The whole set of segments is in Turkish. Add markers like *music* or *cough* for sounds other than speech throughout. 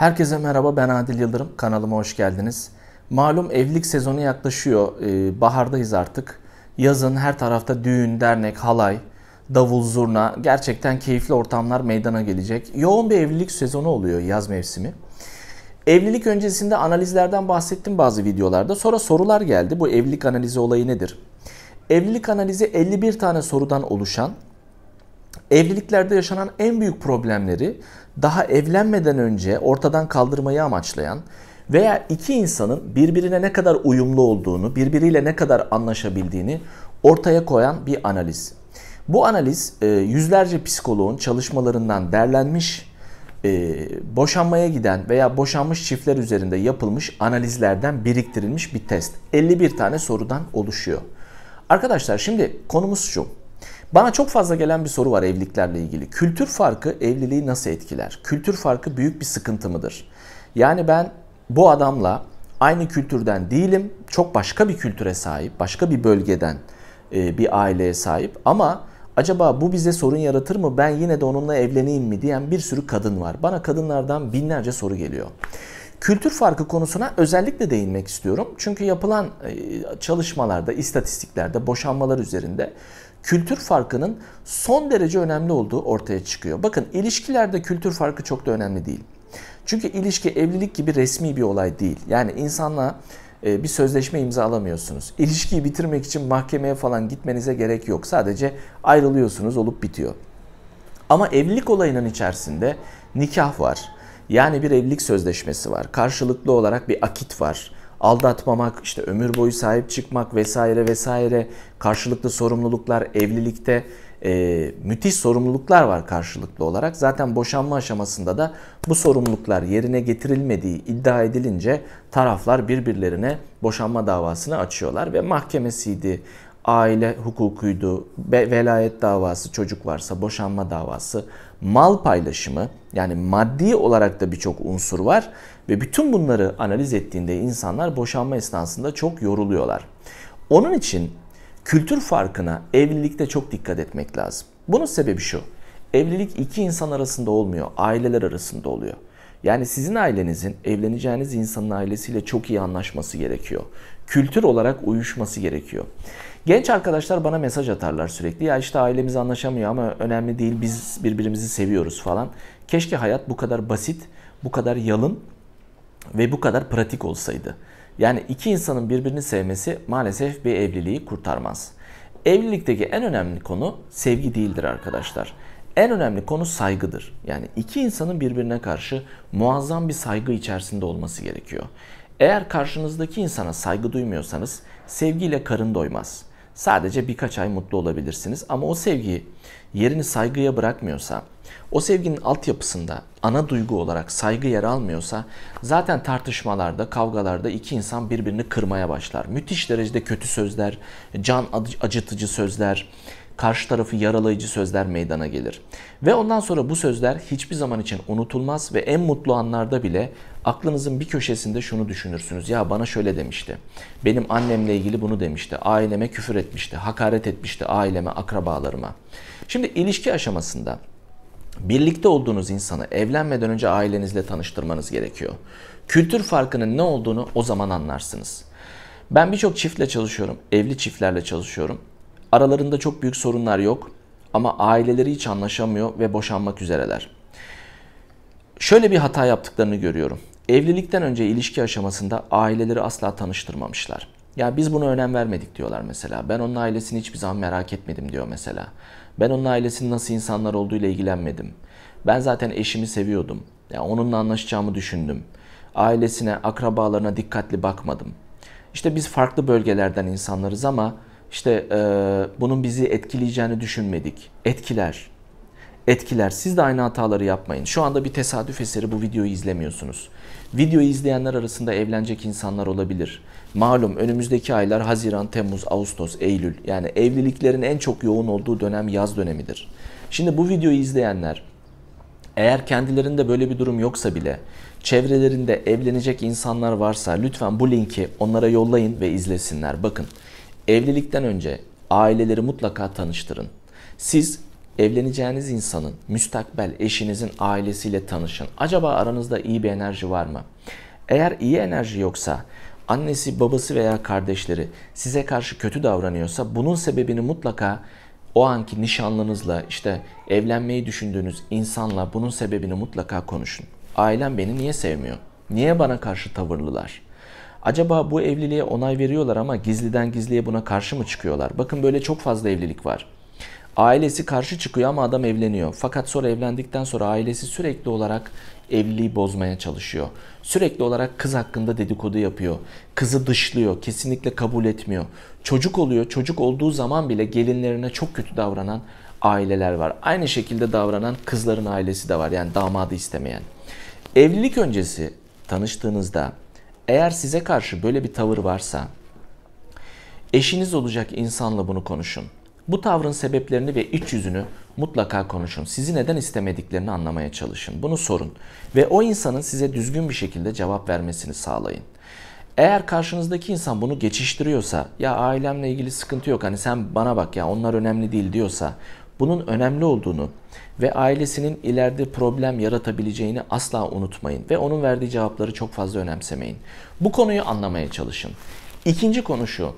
Herkese merhaba ben Adil Yıldırım kanalıma hoş geldiniz. Malum evlilik sezonu yaklaşıyor. Ee, bahardayız artık. Yazın her tarafta düğün, dernek, halay, davul, zurna gerçekten keyifli ortamlar meydana gelecek. Yoğun bir evlilik sezonu oluyor yaz mevsimi. Evlilik öncesinde analizlerden bahsettim bazı videolarda. Sonra sorular geldi. Bu evlilik analizi olayı nedir? Evlilik analizi 51 tane sorudan oluşan evliliklerde yaşanan en büyük problemleri daha evlenmeden önce ortadan kaldırmayı amaçlayan veya iki insanın birbirine ne kadar uyumlu olduğunu, birbiriyle ne kadar anlaşabildiğini ortaya koyan bir analiz. Bu analiz e, yüzlerce psikoloğun çalışmalarından derlenmiş, e, boşanmaya giden veya boşanmış çiftler üzerinde yapılmış analizlerden biriktirilmiş bir test. 51 tane sorudan oluşuyor. Arkadaşlar şimdi konumuz şu. Bana çok fazla gelen bir soru var evliliklerle ilgili. Kültür farkı evliliği nasıl etkiler? Kültür farkı büyük bir sıkıntı mıdır? Yani ben bu adamla aynı kültürden değilim. Çok başka bir kültüre sahip, başka bir bölgeden e, bir aileye sahip ama acaba bu bize sorun yaratır mı? Ben yine de onunla evleneyim mi diyen bir sürü kadın var. Bana kadınlardan binlerce soru geliyor. Kültür farkı konusuna özellikle değinmek istiyorum. Çünkü yapılan e, çalışmalarda, istatistiklerde, boşanmalar üzerinde kültür farkının son derece önemli olduğu ortaya çıkıyor. Bakın ilişkilerde kültür farkı çok da önemli değil. Çünkü ilişki evlilik gibi resmi bir olay değil. Yani insanla e, bir sözleşme imzalamıyorsunuz. İlişkiyi bitirmek için mahkemeye falan gitmenize gerek yok. Sadece ayrılıyorsunuz olup bitiyor. Ama evlilik olayının içerisinde nikah var. Yani bir evlilik sözleşmesi var. Karşılıklı olarak bir akit var aldatmamak, işte ömür boyu sahip çıkmak vesaire vesaire karşılıklı sorumluluklar evlilikte e, müthiş sorumluluklar var karşılıklı olarak. Zaten boşanma aşamasında da bu sorumluluklar yerine getirilmediği iddia edilince taraflar birbirlerine boşanma davasını açıyorlar ve mahkemesiydi, aile hukukuydu, velayet davası, çocuk varsa boşanma davası, mal paylaşımı yani maddi olarak da birçok unsur var ve bütün bunları analiz ettiğinde insanlar boşanma esnasında çok yoruluyorlar. Onun için kültür farkına evlilikte çok dikkat etmek lazım. Bunun sebebi şu. Evlilik iki insan arasında olmuyor, aileler arasında oluyor. Yani sizin ailenizin evleneceğiniz insanın ailesiyle çok iyi anlaşması gerekiyor. Kültür olarak uyuşması gerekiyor. Genç arkadaşlar bana mesaj atarlar sürekli. Ya işte ailemiz anlaşamıyor ama önemli değil biz birbirimizi seviyoruz falan. Keşke hayat bu kadar basit, bu kadar yalın ve bu kadar pratik olsaydı. Yani iki insanın birbirini sevmesi maalesef bir evliliği kurtarmaz. Evlilikteki en önemli konu sevgi değildir arkadaşlar. En önemli konu saygıdır. Yani iki insanın birbirine karşı muazzam bir saygı içerisinde olması gerekiyor. Eğer karşınızdaki insana saygı duymuyorsanız sevgiyle karın doymaz. Sadece birkaç ay mutlu olabilirsiniz ama o sevgi yerini saygıya bırakmıyorsa, o sevginin altyapısında ana duygu olarak saygı yer almıyorsa zaten tartışmalarda, kavgalarda iki insan birbirini kırmaya başlar. Müthiş derecede kötü sözler, can acıtıcı sözler, karşı tarafı yaralayıcı sözler meydana gelir. Ve ondan sonra bu sözler hiçbir zaman için unutulmaz ve en mutlu anlarda bile aklınızın bir köşesinde şunu düşünürsünüz. Ya bana şöyle demişti. Benim annemle ilgili bunu demişti. Aileme küfür etmişti. Hakaret etmişti aileme, akrabalarıma. Şimdi ilişki aşamasında birlikte olduğunuz insanı evlenmeden önce ailenizle tanıştırmanız gerekiyor. Kültür farkının ne olduğunu o zaman anlarsınız. Ben birçok çiftle çalışıyorum. Evli çiftlerle çalışıyorum. Aralarında çok büyük sorunlar yok ama aileleri hiç anlaşamıyor ve boşanmak üzereler. Şöyle bir hata yaptıklarını görüyorum. Evlilikten önce ilişki aşamasında aileleri asla tanıştırmamışlar. Ya biz buna önem vermedik diyorlar mesela. Ben onun ailesini hiçbir zaman merak etmedim diyor mesela. Ben onun ailesinin nasıl insanlar olduğu ile ilgilenmedim. Ben zaten eşimi seviyordum. Ya onunla anlaşacağımı düşündüm. Ailesine, akrabalarına dikkatli bakmadım. İşte biz farklı bölgelerden insanlarız ama işte e, bunun bizi etkileyeceğini düşünmedik. Etkiler. Etkiler. Siz de aynı hataları yapmayın. Şu anda bir tesadüf eseri bu videoyu izlemiyorsunuz. Videoyu izleyenler arasında evlenecek insanlar olabilir. Malum önümüzdeki aylar Haziran, Temmuz, Ağustos, Eylül. Yani evliliklerin en çok yoğun olduğu dönem yaz dönemidir. Şimdi bu videoyu izleyenler eğer kendilerinde böyle bir durum yoksa bile çevrelerinde evlenecek insanlar varsa lütfen bu linki onlara yollayın ve izlesinler. Bakın Evlilikten önce aileleri mutlaka tanıştırın. Siz evleneceğiniz insanın, müstakbel eşinizin ailesiyle tanışın. Acaba aranızda iyi bir enerji var mı? Eğer iyi enerji yoksa, annesi, babası veya kardeşleri size karşı kötü davranıyorsa bunun sebebini mutlaka o anki nişanlınızla işte evlenmeyi düşündüğünüz insanla bunun sebebini mutlaka konuşun. Ailem beni niye sevmiyor? Niye bana karşı tavırlılar? Acaba bu evliliğe onay veriyorlar ama gizliden gizliye buna karşı mı çıkıyorlar? Bakın böyle çok fazla evlilik var. Ailesi karşı çıkıyor ama adam evleniyor. Fakat sonra evlendikten sonra ailesi sürekli olarak evliliği bozmaya çalışıyor. Sürekli olarak kız hakkında dedikodu yapıyor. Kızı dışlıyor, kesinlikle kabul etmiyor. Çocuk oluyor, çocuk olduğu zaman bile gelinlerine çok kötü davranan aileler var. Aynı şekilde davranan kızların ailesi de var. Yani damadı istemeyen. Evlilik öncesi tanıştığınızda eğer size karşı böyle bir tavır varsa eşiniz olacak insanla bunu konuşun. Bu tavrın sebeplerini ve iç yüzünü mutlaka konuşun. Sizi neden istemediklerini anlamaya çalışın. Bunu sorun ve o insanın size düzgün bir şekilde cevap vermesini sağlayın. Eğer karşınızdaki insan bunu geçiştiriyorsa ya ailemle ilgili sıkıntı yok hani sen bana bak ya onlar önemli değil diyorsa bunun önemli olduğunu ve ailesinin ileride problem yaratabileceğini asla unutmayın ve onun verdiği cevapları çok fazla önemsemeyin. Bu konuyu anlamaya çalışın. İkinci konu şu.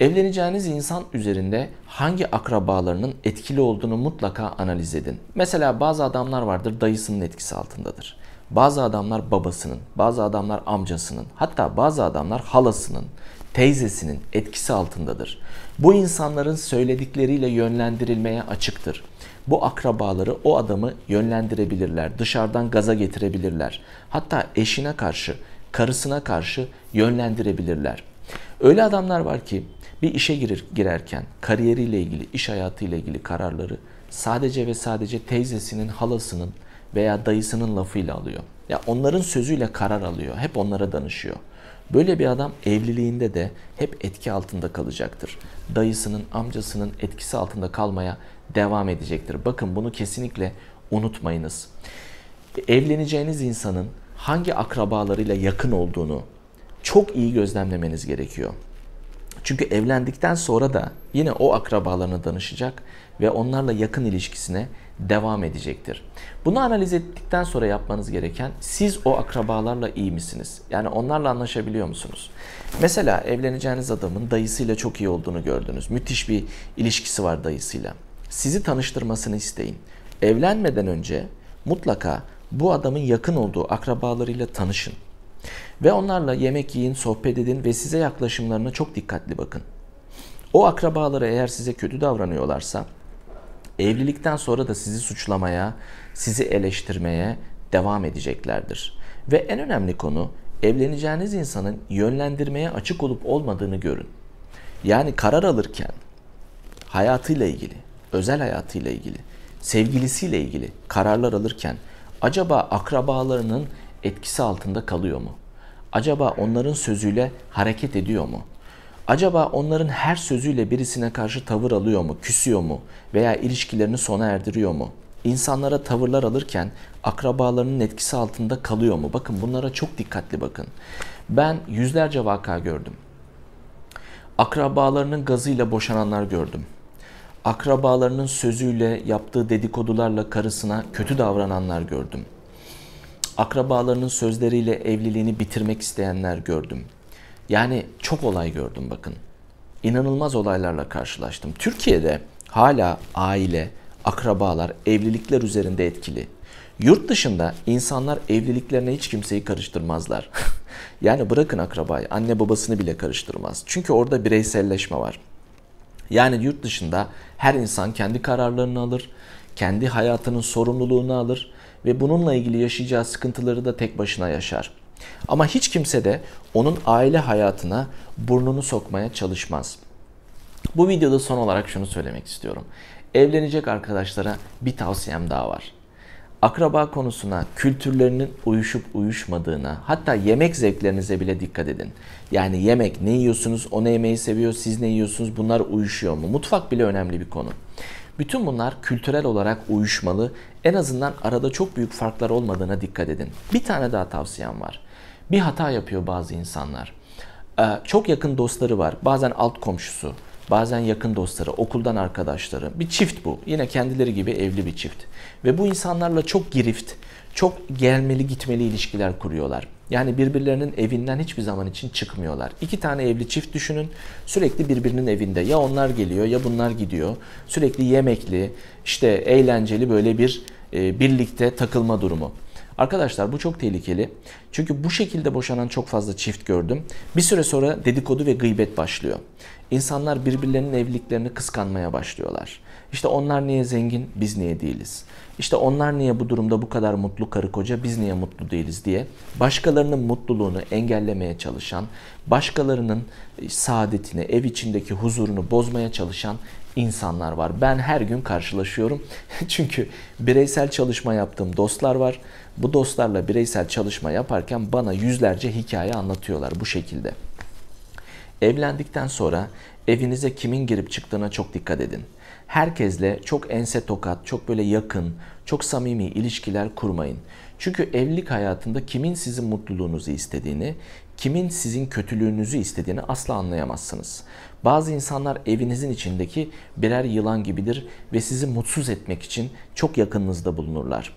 Evleneceğiniz insan üzerinde hangi akrabalarının etkili olduğunu mutlaka analiz edin. Mesela bazı adamlar vardır dayısının etkisi altındadır. Bazı adamlar babasının, bazı adamlar amcasının, hatta bazı adamlar halasının, teyzesinin etkisi altındadır. Bu insanların söyledikleriyle yönlendirilmeye açıktır. Bu akrabaları o adamı yönlendirebilirler, dışarıdan gaza getirebilirler. Hatta eşine karşı, karısına karşı yönlendirebilirler. Öyle adamlar var ki bir işe girir, girerken kariyeriyle ilgili, iş hayatıyla ilgili kararları sadece ve sadece teyzesinin, halasının veya dayısının lafıyla alıyor. Ya onların sözüyle karar alıyor. Hep onlara danışıyor. Böyle bir adam evliliğinde de hep etki altında kalacaktır. Dayısının, amcasının etkisi altında kalmaya devam edecektir. Bakın bunu kesinlikle unutmayınız. Evleneceğiniz insanın hangi akrabalarıyla yakın olduğunu çok iyi gözlemlemeniz gerekiyor. Çünkü evlendikten sonra da yine o akrabalarına danışacak ve onlarla yakın ilişkisine devam edecektir. Bunu analiz ettikten sonra yapmanız gereken siz o akrabalarla iyi misiniz? Yani onlarla anlaşabiliyor musunuz? Mesela evleneceğiniz adamın dayısıyla çok iyi olduğunu gördünüz. Müthiş bir ilişkisi var dayısıyla. Sizi tanıştırmasını isteyin. Evlenmeden önce mutlaka bu adamın yakın olduğu akrabalarıyla tanışın. Ve onlarla yemek yiyin, sohbet edin ve size yaklaşımlarına çok dikkatli bakın. O akrabaları eğer size kötü davranıyorlarsa evlilikten sonra da sizi suçlamaya, sizi eleştirmeye devam edeceklerdir. Ve en önemli konu evleneceğiniz insanın yönlendirmeye açık olup olmadığını görün. Yani karar alırken hayatıyla ilgili, özel hayatıyla ilgili, sevgilisiyle ilgili kararlar alırken acaba akrabalarının etkisi altında kalıyor mu? Acaba onların sözüyle hareket ediyor mu? Acaba onların her sözüyle birisine karşı tavır alıyor mu, küsüyor mu veya ilişkilerini sona erdiriyor mu? İnsanlara tavırlar alırken akrabalarının etkisi altında kalıyor mu? Bakın bunlara çok dikkatli bakın. Ben yüzlerce vaka gördüm. Akrabalarının gazıyla boşananlar gördüm. Akrabalarının sözüyle yaptığı dedikodularla karısına kötü davrananlar gördüm. Akrabalarının sözleriyle evliliğini bitirmek isteyenler gördüm. Yani çok olay gördüm bakın. İnanılmaz olaylarla karşılaştım. Türkiye'de hala aile, akrabalar, evlilikler üzerinde etkili. Yurt dışında insanlar evliliklerine hiç kimseyi karıştırmazlar. *laughs* yani bırakın akrabayı, anne babasını bile karıştırmaz. Çünkü orada bireyselleşme var. Yani yurt dışında her insan kendi kararlarını alır, kendi hayatının sorumluluğunu alır ve bununla ilgili yaşayacağı sıkıntıları da tek başına yaşar. Ama hiç kimse de onun aile hayatına burnunu sokmaya çalışmaz. Bu videoda son olarak şunu söylemek istiyorum. Evlenecek arkadaşlara bir tavsiyem daha var. Akraba konusuna, kültürlerinin uyuşup uyuşmadığına, hatta yemek zevklerinize bile dikkat edin. Yani yemek ne yiyorsunuz, o ne yemeği seviyor, siz ne yiyorsunuz, bunlar uyuşuyor mu? Mutfak bile önemli bir konu. Bütün bunlar kültürel olarak uyuşmalı. En azından arada çok büyük farklar olmadığına dikkat edin. Bir tane daha tavsiyem var. Bir hata yapıyor bazı insanlar. Ee, çok yakın dostları var. Bazen alt komşusu, bazen yakın dostları, okuldan arkadaşları. Bir çift bu. Yine kendileri gibi evli bir çift. Ve bu insanlarla çok girift, çok gelmeli gitmeli ilişkiler kuruyorlar. Yani birbirlerinin evinden hiçbir zaman için çıkmıyorlar. İki tane evli çift düşünün. Sürekli birbirinin evinde. Ya onlar geliyor ya bunlar gidiyor. Sürekli yemekli, işte eğlenceli böyle bir e, birlikte takılma durumu. Arkadaşlar bu çok tehlikeli. Çünkü bu şekilde boşanan çok fazla çift gördüm. Bir süre sonra dedikodu ve gıybet başlıyor. İnsanlar birbirlerinin evliliklerini kıskanmaya başlıyorlar. İşte onlar niye zengin, biz niye değiliz? İşte onlar niye bu durumda bu kadar mutlu karı koca, biz niye mutlu değiliz diye başkalarının mutluluğunu engellemeye çalışan, başkalarının saadetini, ev içindeki huzurunu bozmaya çalışan insanlar var. Ben her gün karşılaşıyorum. *laughs* Çünkü bireysel çalışma yaptığım dostlar var. Bu dostlarla bireysel çalışma yaparken bana yüzlerce hikaye anlatıyorlar bu şekilde. Evlendikten sonra evinize kimin girip çıktığına çok dikkat edin. Herkesle çok ense tokat, çok böyle yakın, çok samimi ilişkiler kurmayın. Çünkü evlilik hayatında kimin sizin mutluluğunuzu istediğini, kimin sizin kötülüğünüzü istediğini asla anlayamazsınız. Bazı insanlar evinizin içindeki birer yılan gibidir ve sizi mutsuz etmek için çok yakınınızda bulunurlar.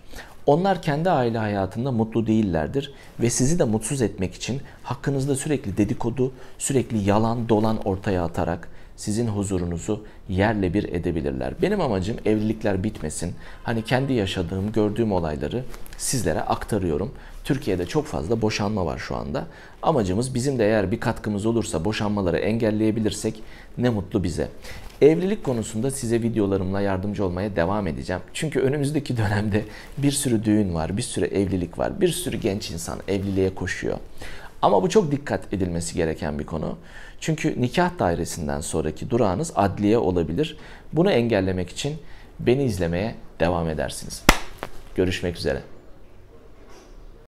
Onlar kendi aile hayatında mutlu değillerdir ve sizi de mutsuz etmek için hakkınızda sürekli dedikodu, sürekli yalan dolan ortaya atarak sizin huzurunuzu yerle bir edebilirler. Benim amacım evlilikler bitmesin. Hani kendi yaşadığım, gördüğüm olayları sizlere aktarıyorum. Türkiye'de çok fazla boşanma var şu anda. Amacımız bizim de eğer bir katkımız olursa boşanmaları engelleyebilirsek ne mutlu bize. Evlilik konusunda size videolarımla yardımcı olmaya devam edeceğim. Çünkü önümüzdeki dönemde bir sürü düğün var, bir sürü evlilik var, bir sürü genç insan evliliğe koşuyor. Ama bu çok dikkat edilmesi gereken bir konu. Çünkü nikah dairesinden sonraki durağınız adliye olabilir. Bunu engellemek için beni izlemeye devam edersiniz. Görüşmek üzere.